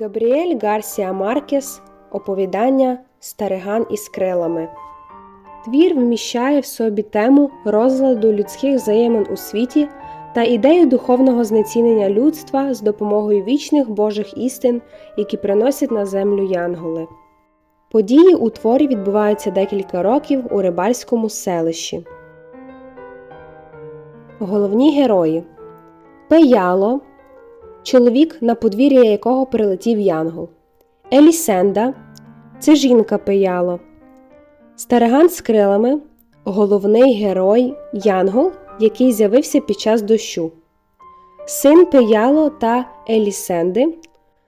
Габріель Гарсіа Маркес Оповідання Стариган із крилами. Твір вміщає в собі тему розладу людських взаємин у світі та ідею духовного знецінення людства з допомогою вічних Божих істин, які приносять на землю янголи. Події у творі відбуваються декілька років у рибальському селищі. Головні герої Пеяло, чоловік, на подвір'я якого прилетів янгол. Елісенда це жінка Пеяло. Стариган з крилами головний герой Янгол, який з'явився під час дощу. Син Пеяло та Елісенди,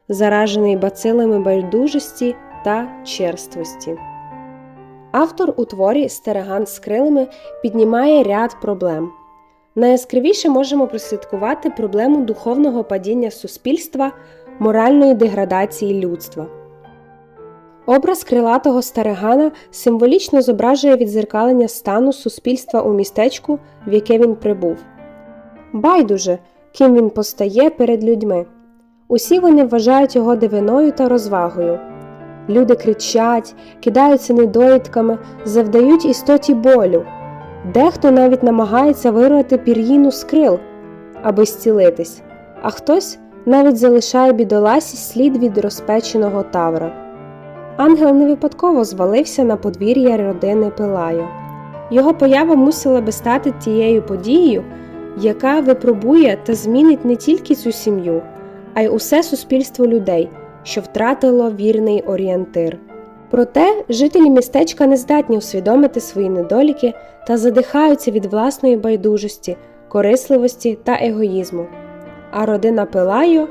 заражений бацилами байдужості та черствості. Автор у творі Стариган з крилами піднімає ряд проблем. Найяскравіше можемо прослідкувати проблему духовного падіння суспільства, моральної деградації людства. Образ крилатого старигана символічно зображує відзеркалення стану суспільства у містечку, в яке він прибув. Байдуже, ким він постає перед людьми. Усі вони вважають його дивиною та розвагою. Люди кричать, кидаються недоїдками, завдають істоті болю. Дехто навіть намагається вирвати пір'їну з крил, аби зцілитись, а хтось навіть залишає бідоласі слід від розпеченого тавра. Ангел не випадково звалився на подвір'я родини Пилаю. Його поява мусила би стати тією подією, яка випробує та змінить не тільки цю сім'ю, а й усе суспільство людей, що втратило вірний орієнтир. Проте жителі містечка не здатні усвідомити свої недоліки та задихаються від власної байдужості, корисливості та егоїзму. А родина Пилайо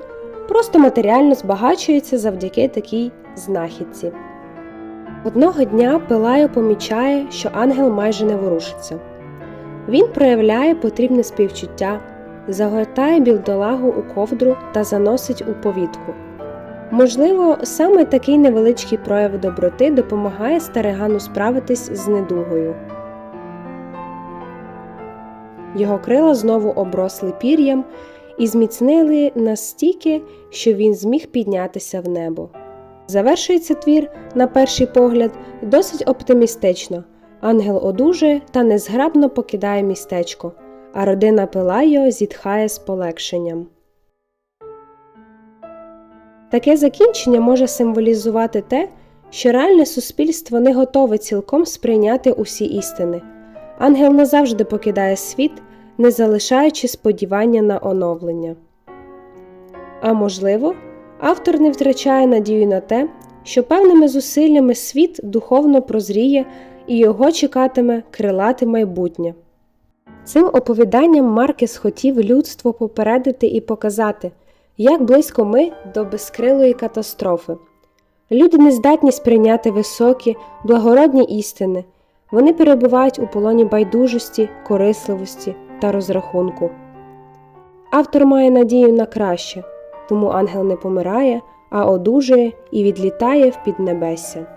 просто матеріально збагачується завдяки такій знахідці. Одного дня Пилайо помічає, що ангел майже не ворушиться. Він проявляє потрібне співчуття, загортає білдолагу у ковдру та заносить у повітку. Можливо, саме такий невеличкий прояв доброти допомагає старигану справитись з недугою. Його крила знову обросли пір'ям і зміцнили настільки, що він зміг піднятися в небо. Завершується твір, на перший погляд, досить оптимістично. Ангел одужує та незграбно покидає містечко, а родина Пелайо зітхає з полегшенням. Таке закінчення може символізувати те, що реальне суспільство не готове цілком сприйняти усі істини. Ангел назавжди покидає світ, не залишаючи сподівання на оновлення. А можливо, автор не втрачає надію на те, що певними зусиллями світ духовно прозріє і його чекатиме крилате майбутнє. Цим оповіданням Маркес хотів людство попередити і показати, як близько ми до безкрилої катастрофи. Люди не здатні сприйняти високі, благородні істини, вони перебувають у полоні байдужості, корисливості та розрахунку. Автор має надію на краще, тому ангел не помирає, а одужує і відлітає в піднебесся.